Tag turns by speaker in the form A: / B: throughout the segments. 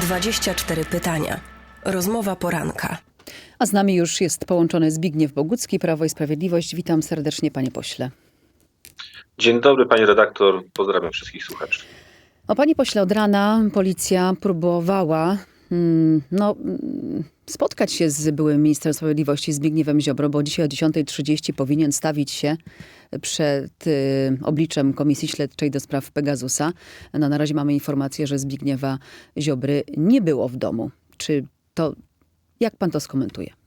A: 24 pytania. Rozmowa poranka.
B: A z nami już jest połączony Zbigniew Bogucki, Prawo i Sprawiedliwość. Witam serdecznie, panie pośle.
C: Dzień dobry, pani redaktor. Pozdrawiam wszystkich słuchaczy.
B: O panie pośle, od rana policja próbowała mm, no, mm, spotkać się z byłym ministrem sprawiedliwości Zbigniewem Ziobro, bo dzisiaj o 10.30 powinien stawić się przed y, obliczem Komisji Śledczej do spraw Pegasusa. No, na razie mamy informację, że Zbigniewa Ziobry nie było w domu. Czy to, jak pan to skomentuje?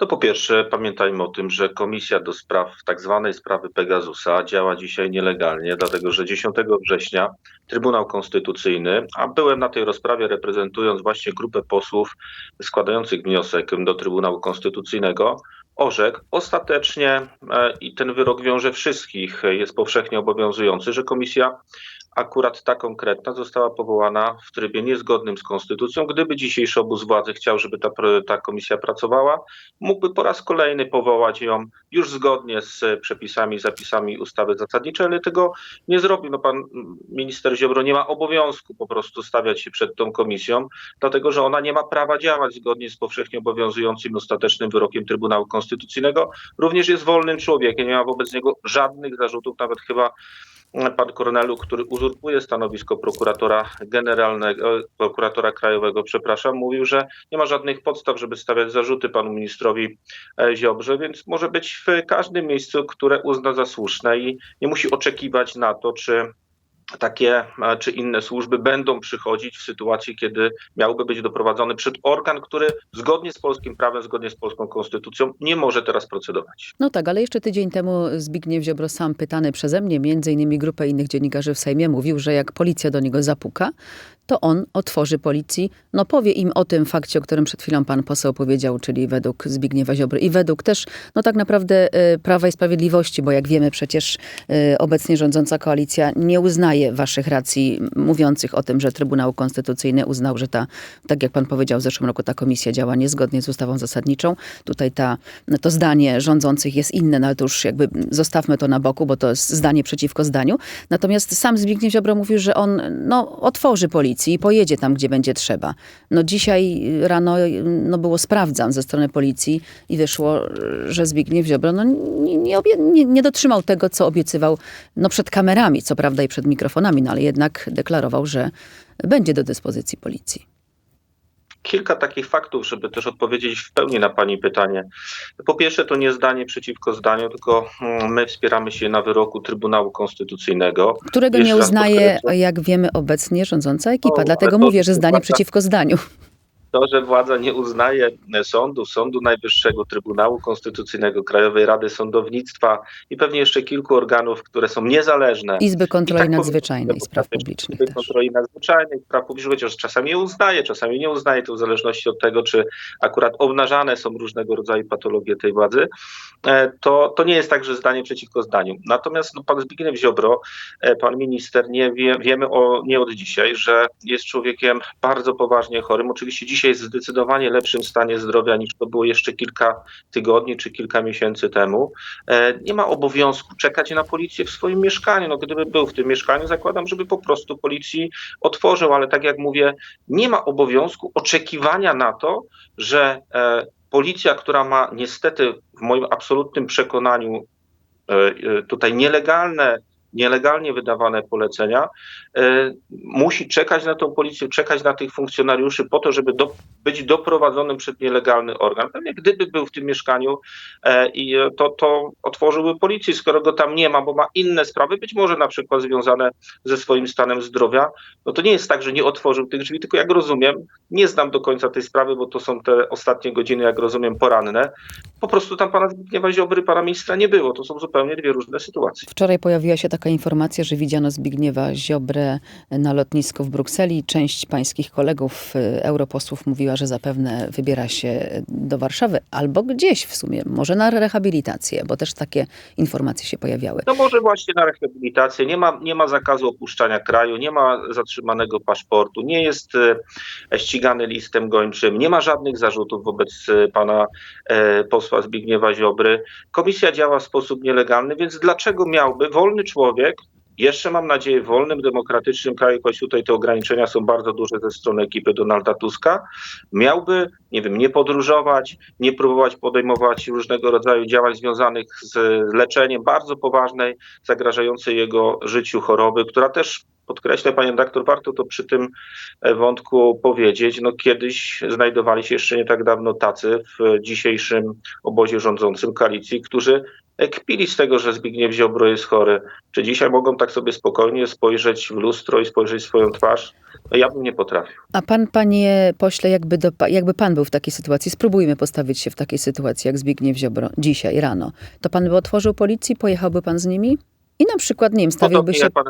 C: No po pierwsze, pamiętajmy o tym, że Komisja do spraw tak zwanej sprawy Pegasusa działa dzisiaj nielegalnie, dlatego że 10 września Trybunał Konstytucyjny, a byłem na tej rozprawie reprezentując właśnie grupę posłów składających wniosek do Trybunału Konstytucyjnego, orzekł ostatecznie e, i ten wyrok wiąże wszystkich, jest powszechnie obowiązujący, że komisja akurat ta konkretna została powołana w trybie niezgodnym z konstytucją. Gdyby dzisiejszy obóz władzy chciał, żeby ta, ta komisja pracowała, mógłby po raz kolejny powołać ją już zgodnie z przepisami, zapisami ustawy zasadniczej, ale tego nie zrobił. No pan minister Ziobro nie ma obowiązku po prostu stawiać się przed tą komisją, dlatego że ona nie ma prawa działać zgodnie z powszechnie obowiązującym ostatecznym wyrokiem Trybunału Konstytucyjnego. Również jest wolnym człowiekiem, nie ma wobec niego żadnych zarzutów, nawet chyba pan Kornelu, który uzurpuje stanowisko prokuratora generalnego, prokuratora krajowego, przepraszam, mówił, że nie ma żadnych podstaw, żeby stawiać zarzuty panu ministrowi e, Ziobrze, więc może być w każdym miejscu, które uzna za słuszne i nie musi oczekiwać na to, czy takie czy inne służby będą przychodzić w sytuacji, kiedy miałby być doprowadzony przed organ, który zgodnie z polskim prawem, zgodnie z polską konstytucją nie może teraz procedować.
B: No tak, ale jeszcze tydzień temu Zbigniew Ziobro sam pytany przeze mnie, między innymi grupę innych dziennikarzy w Sejmie, mówił, że jak policja do niego zapuka, to on otworzy policji, no powie im o tym fakcie, o którym przed chwilą pan poseł powiedział, czyli według Zbigniewa Ziobry i według też, no tak naprawdę y, Prawa i Sprawiedliwości, bo jak wiemy przecież y, obecnie rządząca koalicja nie uznaje waszych racji mówiących o tym, że Trybunał Konstytucyjny uznał, że ta, tak jak pan powiedział w zeszłym roku, ta komisja działa niezgodnie z ustawą zasadniczą. Tutaj ta, to zdanie rządzących jest inne, no ale to już jakby zostawmy to na boku, bo to jest zdanie przeciwko zdaniu. Natomiast sam Zbigniew Ziobro mówił, że on no, otworzy policji i pojedzie tam, gdzie będzie trzeba. No dzisiaj rano no było sprawdzam ze strony policji i wyszło, że Zbigniew Ziobro no, nie, nie, nie, dotrzymał tego, co obiecywał no przed kamerami, co prawda i przed mikrofonami, no ale jednak deklarował, że będzie do dyspozycji policji
C: kilka takich faktów, żeby też odpowiedzieć w pełni na Pani pytanie. Po pierwsze, to nie zdanie przeciwko zdaniu, tylko mm, my wspieramy się na wyroku Trybunału Konstytucyjnego.
B: Którego Jeszcze nie uznaje, jak wiemy, obecnie rządząca ekipa. O, Dlatego mówię, że zdanie przeciwko zdaniu
C: to, że władza nie uznaje sądu, Sądu Najwyższego, Trybunału Konstytucyjnego, Krajowej Rady Sądownictwa i pewnie jeszcze kilku organów, które są niezależne.
B: Izby Kontroli tak Nadzwyczajnej Spraw Publicznych.
C: Izby Kontroli Nadzwyczajnej Spraw Publicznych, chociaż czasami je uznaje, czasami nie uznaje, to w zależności od tego, czy akurat obnażane są różnego rodzaju patologie tej władzy, e, to, to nie jest tak, że zdanie przeciwko zdaniu. Natomiast no, pan Zbigniew Ziobro, e, pan minister, nie wie, wiemy o, nie od dzisiaj, że jest człowiekiem bardzo poważnie chorym. Oczywiście dziś dzisiaj jest w zdecydowanie lepszym stanie zdrowia niż to było jeszcze kilka tygodni czy kilka miesięcy temu. E, nie ma obowiązku czekać na policję w swoim mieszkaniu. No, gdyby był w tym mieszkaniu, zakładam, żeby po prostu policji otworzył, ale tak jak mówię, nie ma obowiązku oczekiwania na to, że e, policja, która ma niestety w moim absolutnym przekonaniu e, tutaj nielegalne nielegalnie wydawane polecenia, e, musi czekać na tą policję, czekać na tych funkcjonariuszy po to, żeby do, być doprowadzonym przed nielegalny organ. Pewnie gdyby był w tym mieszkaniu e, i to, to otworzyłby policję, skoro go tam nie ma, bo ma inne sprawy, być może na przykład związane ze swoim stanem zdrowia, no to nie jest tak, że nie otworzył tych drzwi, tylko jak rozumiem, nie znam do końca tej sprawy, bo to są te ostatnie godziny, jak rozumiem, poranne. Po prostu tam pana Zbigniewa Ziobry, pana ministra nie było. To są zupełnie dwie różne sytuacje.
B: Wczoraj pojawiła się taka informacja, że widziano Zbigniewa Ziobrę na lotnisku w Brukseli. Część pańskich kolegów, y, europosłów mówiła, że zapewne wybiera się do Warszawy albo gdzieś w sumie, może na rehabilitację, bo też takie informacje się pojawiały.
C: No może właśnie na rehabilitację. Nie ma, nie ma zakazu opuszczania kraju, nie ma zatrzymanego paszportu, nie jest e, ścigany listem gończym, nie ma żadnych zarzutów wobec e, pana e, posła Zbigniewa Ziobry. Komisja działa w sposób nielegalny, więc dlaczego miałby wolny człowiek jeszcze mam nadzieję w wolnym, demokratycznym kraju, choć tutaj te ograniczenia są bardzo duże ze strony ekipy Donalda Tuska, miałby, nie wiem, nie podróżować, nie próbować podejmować różnego rodzaju działań związanych z leczeniem bardzo poważnej, zagrażającej jego życiu choroby, która też podkreślę, panie redaktor, warto to przy tym e, wątku powiedzieć. No, kiedyś znajdowali się jeszcze nie tak dawno tacy w dzisiejszym obozie rządzącym koalicji, którzy kpili z tego, że Zbigniew Ziobro jest chory. Czy dzisiaj mogą tak sobie spokojnie spojrzeć w lustro i spojrzeć w swoją twarz? No, ja bym nie potrafił.
B: A pan, panie pośle, jakby, do, jakby pan był w takiej sytuacji, spróbujmy postawić się w takiej sytuacji jak Zbigniew Ziobro dzisiaj rano, to pan by otworzył policji, pojechałby pan z nimi? I na przykład, nie wiem, stawiłby
C: Podobnie
B: się...
C: jak pan,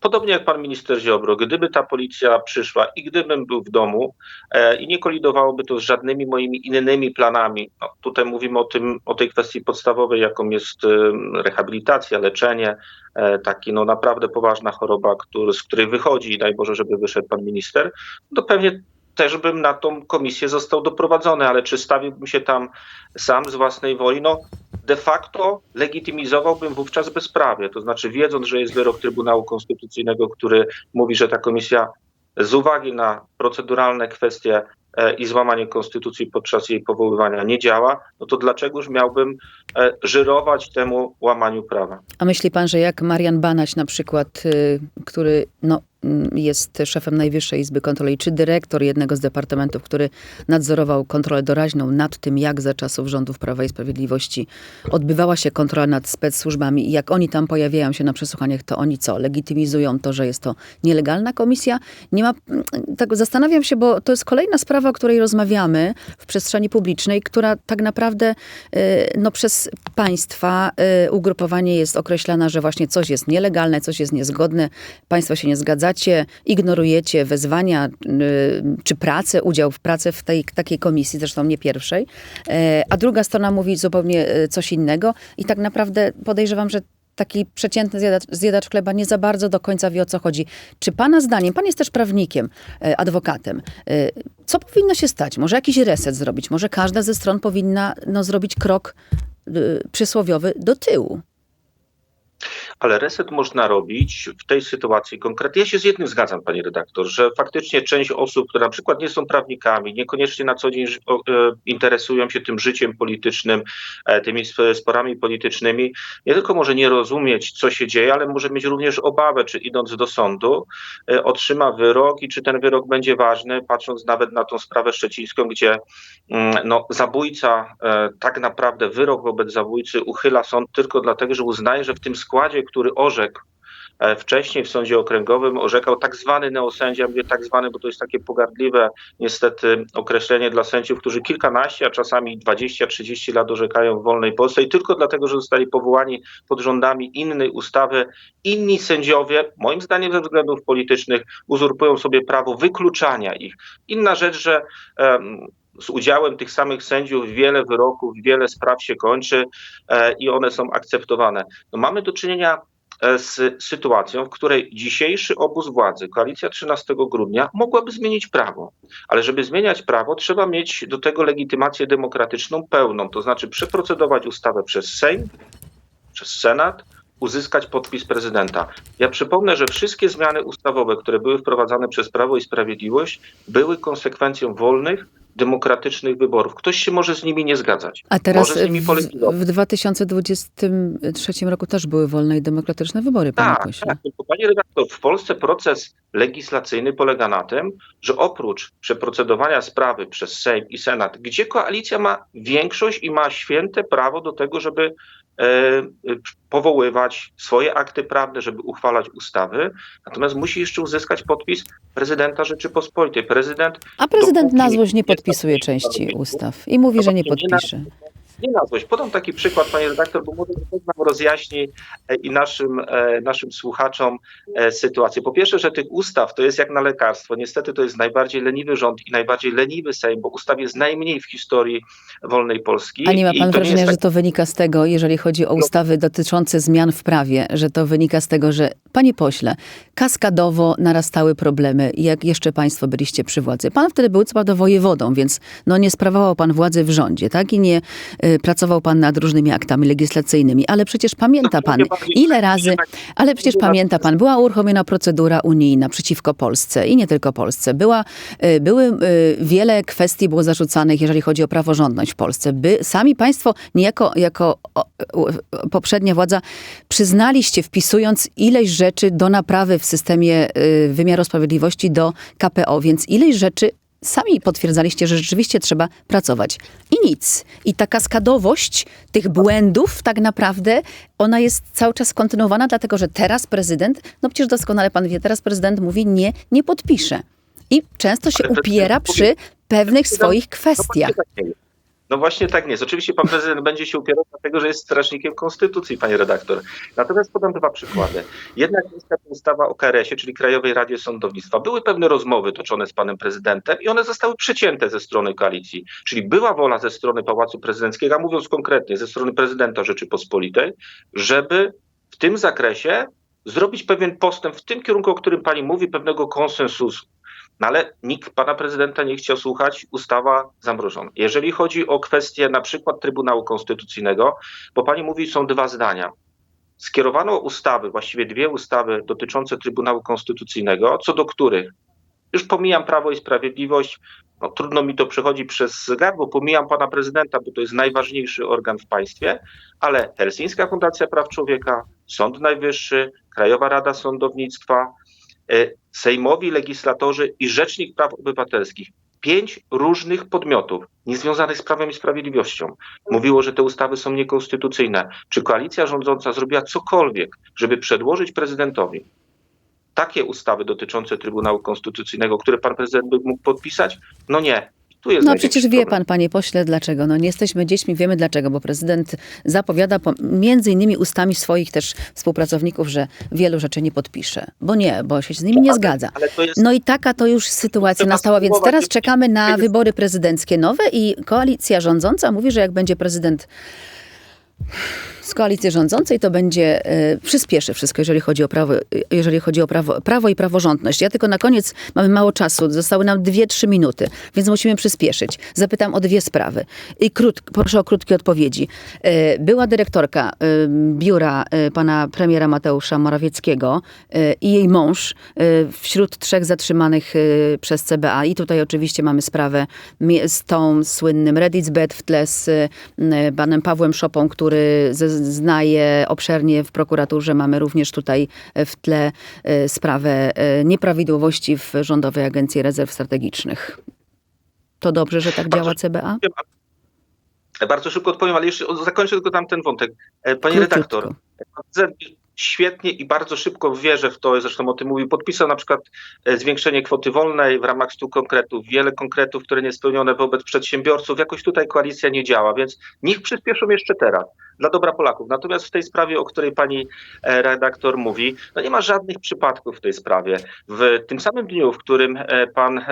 C: podobnie jak pan minister Ziobro, gdyby ta policja przyszła i gdybym był w domu e, i nie kolidowałoby to z żadnymi moimi innymi planami, no, tutaj mówimy o, tym, o tej kwestii podstawowej, jaką jest em, rehabilitacja, leczenie, e, taki no naprawdę poważna choroba, który, z której wychodzi daj Boże, żeby wyszedł pan minister, to pewnie też bym na tą komisję został doprowadzony, ale czy stawiłbym się tam sam z własnej woli? No de facto legitymizowałbym wówczas bezprawie. To znaczy, wiedząc, że jest wyrok Trybunału Konstytucyjnego, który mówi, że ta komisja z uwagi na proceduralne kwestie e, i złamanie konstytucji podczas jej powoływania nie działa, no to dlaczegoż miałbym e, żyrować temu łamaniu prawa?
B: A myśli pan, że jak Marian Banaś na przykład, y, który no, jest szefem Najwyższej Izby Kontroli, czy dyrektor jednego z departamentów, który nadzorował kontrolę doraźną nad tym, jak za czasów rządów Prawa i Sprawiedliwości odbywała się kontrola nad specsłużbami i jak oni tam pojawiają się na przesłuchaniach, to oni co? Legitymizują to, że jest to nielegalna komisja? Nie ma, mm, tak zastanawiam się, bo to jest kolejna sprawa, o której rozmawiamy w przestrzeni publicznej, która tak naprawdę y, no, przez państwa y, ugrupowanie jest określana, że właśnie coś jest nielegalne, coś jest niezgodne, państwo się nie zgadzacie, ignorujecie wezwania y, czy pracę, udział w pracy w tej takiej komisji, zresztą nie pierwszej, E, a druga strona mówi zupełnie e, coś innego i tak naprawdę podejrzewam, że taki przeciętny zjadacz, zjadacz chleba nie za bardzo do końca wie o co chodzi. Czy pana zdaniem, pan jest też prawnikiem, e, adwokatem, co powinno się stać? Może jakiś reset zrobić? Może każda ze stron powinna no, zrobić krok e, przysłowiowy do tyłu?
C: Ale reset można robić w tej sytuacji konkretnie. Ja się z jednym zgadzam, panie redaktor, że faktycznie część osób, które na przykład nie są prawnikami, niekoniecznie na co dzień e, interesują się tym życiem politycznym, e, tymi sp- sporami politycznymi, nie tylko może nie rozumieć, co się dzieje, ale może mieć również obawę, czy idąc do sądu, e, otrzyma wyrok i czy ten wyrok będzie ważny, patrząc nawet na tą sprawę szczecińską, gdzie mm, no, zabójca tak naprawdę wyrok wobec zabójcy uchyla sąd tylko dlatego, że uznaje, że w tym składzie, który orzekł e, wcześniej w sądzie okręgowym, orzekał tak zwany neosędzia, mówię tak zwany, bo to jest takie pogardliwe niestety określenie dla sędziów, którzy kilkanaście, a czasami 20-30 lat orzekają w wolnej Polsce i tylko dlatego, że zostali powołani pod rządami innej ustawy, inni sędziowie, moim zdaniem ze względów politycznych, uzurpują sobie prawo wykluczania ich. Inna rzecz, że em, z udziałem tych samych sędziów wiele wyroków, wiele spraw się kończy e, i one są akceptowane. No mamy do czynienia e, z sytuacją, w której dzisiejszy obóz władzy, koalicja 13 grudnia, mogłaby zmienić prawo. Ale żeby zmieniać prawo, trzeba mieć do tego legitymację demokratyczną pełną, to znaczy przeprocedować ustawę przez Sejm, przez Senat, uzyskać podpis prezydenta. Ja przypomnę, że wszystkie zmiany ustawowe, które były wprowadzane przez Prawo i Sprawiedliwość, były konsekwencją wolnych, demokratycznych wyborów. Ktoś się może z nimi nie zgadzać.
B: A teraz
C: może z nimi
B: w, w 2023 roku też były wolne i demokratyczne wybory, panie
C: Tak,
B: pośle.
C: tak. Tylko, Panie redaktor, w Polsce proces legislacyjny polega na tym, że oprócz przeprocedowania sprawy przez Sejm i Senat, gdzie koalicja ma większość i ma święte prawo do tego, żeby powoływać swoje akty prawne, żeby uchwalać ustawy, natomiast musi jeszcze uzyskać podpis prezydenta Rzeczypospolitej. Prezydent
B: A prezydent na złość nie podpisuje części ustaw i mówi, że nie podpisze.
C: Nie na złość. Podam taki przykład, panie redaktor, bo może to nam rozjaśni e, i naszym, e, naszym słuchaczom e, sytuację. Po pierwsze, że tych ustaw to jest jak na lekarstwo. Niestety to jest najbardziej leniwy rząd i najbardziej leniwy Sejm, bo ustaw jest najmniej w historii wolnej Polski.
B: A nie ma pan wrażenia,
C: jest
B: że
C: tak-
B: to wynika z tego, jeżeli chodzi o
C: No.
B: ustawy dotyczące zmian w prawie, że to wynika z tego, że, panie pośle, kaskadowo narastały problemy, jak jeszcze państwo byliście przy władzy. Pan wtedy był co prawda wojewodą, więc no nie sprawował pan władzy w rządzie, tak? I nie y, pracował pan nad różnymi aktami legislacyjnymi, ale przecież pamięta pan, ile razy, ale przecież pamięta pan, była uruchomiona procedura unijna przeciwko Polsce i nie tylko Polsce. Była, y, były y, wiele kwestii było zarzucanych, jeżeli chodzi o praworządność w Polsce. By, sami państwo niejako jako poprzednia władza przyznaliście, wpisując ileś rzeczy do naprawy w systemie y, wymiaru sprawiedliwości do KPO, więc ileś rzeczy sami potwierdzaliście, że rzeczywiście trzeba pracować. I nic. I ta kaskadowość tych błędów tak naprawdę, ona jest cały czas kontynuowana, dlatego że teraz prezydent, no przecież doskonale pan wie, teraz prezydent mówi nie, nie podpisze. I często się upiera przy pewnych swoich
C: No
B: kwestiach.
C: No właśnie tak nie jest. Oczywiście pan prezydent będzie się upierał, dlatego że jest strażnikiem konstytucji, panie redaktor. Natomiast podam dwa przykłady. Jedna jest ta ustawa o KRS-ie, czyli Krajowej Radzie Sądownictwa. Były pewne rozmowy toczone z panem prezydentem i one zostały przecięte ze strony koalicji. Czyli była wola ze strony Pałacu Prezydenckiego, a mówiąc konkretnie, ze strony prezydenta Rzeczypospolitej, żeby w tym zakresie zrobić pewien postęp w tym kierunku, o którym pani mówi, pewnego konsensusu. No ale nikt pana prezydenta nie chciał słuchać, ustawa zamrożona. Jeżeli chodzi o kwestię na przykład Trybunału Konstytucyjnego, bo pani mówi, są dwa zdania. Skierowano ustawy, właściwie dwie ustawy dotyczące Trybunału Konstytucyjnego, co do których już pomijam Prawo i Sprawiedliwość, no, trudno mi to przechodzi przez gardło, pomijam pana prezydenta, bo to jest najważniejszy organ w państwie, ale Helsińska Fundacja Praw Człowieka, Sąd Najwyższy, Krajowa Rada Sądownictwa, sejmowi legislatorzy i Rzecznik Praw Obywatelskich. Pięć różnych podmiotów niezwiązanych z Prawem i Sprawiedliwością mówiło, że te ustawy są niekonstytucyjne. Czy koalicja rządząca zrobiła cokolwiek, żeby przedłożyć prezydentowi takie ustawy dotyczące Trybunału Konstytucyjnego, które pan prezydent by mógł podpisać? No nie.
B: No przecież wie
C: problem.
B: pan, panie pośle, dlaczego. No nie jesteśmy dziećmi, wiemy dlaczego, bo prezydent zapowiada po, między innymi ustami swoich też współpracowników, że wielu rzeczy nie podpisze. Bo nie, bo się z nimi nie
C: ale-
B: zgadza.
C: Ale to jest
B: No i taka to już sytuacja nastała, więc teraz czekamy na wybory prezydenckie nowe i koalicja rządząca mówi, że jak będzie prezydent z koalicji rządzącej, to będzie e, przyspieszy wszystko, jeżeli chodzi o prawo, jeżeli chodzi o prawo, prawo i praworządność. Ja tylko na koniec mamy mało czasu, zostały nam dwie, trzy minuty, więc musimy przyspieszyć. Zapytam o dwie sprawy i krót, proszę o krótkie odpowiedzi. E, Była dyrektorka e, biura pana premiera Mateusza Morawieckiego i jej mąż wśród trzech zatrzymanych przez CBA i tutaj oczywiście mamy sprawę z tą słynnym Reddit's w tle z panem Pawłem Szopą, który zeznaje obszernie w prokuraturze. Mamy również tutaj e, w tle e, sprawę e, nieprawidłowości w Rządowej Agencji Rezerw Strategicznych. To dobrze, że tak działa CBA?
C: Bardzo szybko odpowiem, ale jeszcze zakończę tylko tam ten wątek. Panie
B: Króciutko.
C: redaktor, świetnie i bardzo szybko wierzę w to, zresztą o tym mówił, podpisał na przykład e, zwiększenie kwoty wolnej w ramach 100 konkretów, wiele konkretów, które nie spełnione wobec przedsiębiorców. Jakoś tutaj koalicja nie działa, więc niech przyspieszą jeszcze teraz dla dobra Polaków. Natomiast w tej sprawie, o której pani e, redaktor mówi, no nie ma żadnych przypadków w tej sprawie. W tym samym dniu, w którym e, pan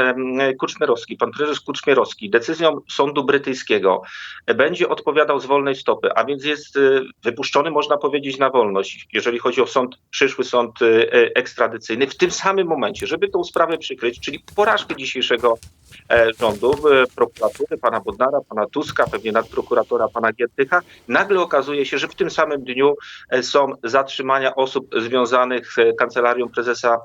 C: Kuczmierowski, pan prezes Kuczmierowski decyzją sądu brytyjskiego będzie odpowiadał z wolnej stopy, a więc jest wypuszczony, można powiedzieć, na wolność, jeżeli chodzi o sąd, przyszły sąd e, e, ekstradycyjny, w tym samym momencie, żeby tą sprawę przykryć, czyli porażkę dzisiejszego e, rządu, e, prokuratury, pana Bodnara, pana Tuska, pewnie nadprokuratora pana Giertycha, nagle okazuje się, że w tym samym dniu e, są zatrzymania osób związanych z kancelarią prezesa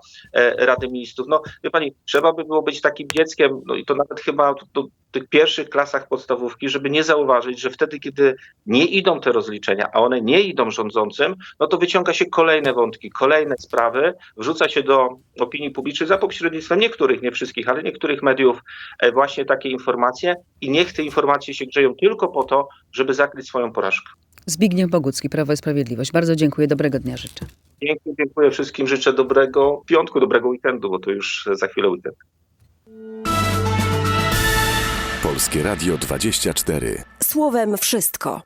C: Rady Ministrów. No, wie pani, trzeba by było być takim dzieckiem, no i to nawet chyba w tych pierwszych klasach podstawówki, żeby nie zauważyć, że wtedy, kiedy nie idą te rozliczenia, a one nie idą rządzącym, no to wyciąga się kolejne wątki, kolejne sprawy, wrzuca się do opinii publicznej za pośrednictwem niektórych, nie wszystkich, ale niektórych mediów właśnie takie informacje i niech te informacje się grzeją tylko po to, żeby zakryć swoją porażkę.
B: Zbigniew Bogucki, Prawo i Sprawiedliwość. Bardzo dziękuję, dobrego dnia życzę.
C: Pięknie dziękuję wszystkim, życzę dobrego piątku, dobrego weekendu, bo to już za chwilę weekend.
D: Polskie Radio 24.
A: Słowem wszystko.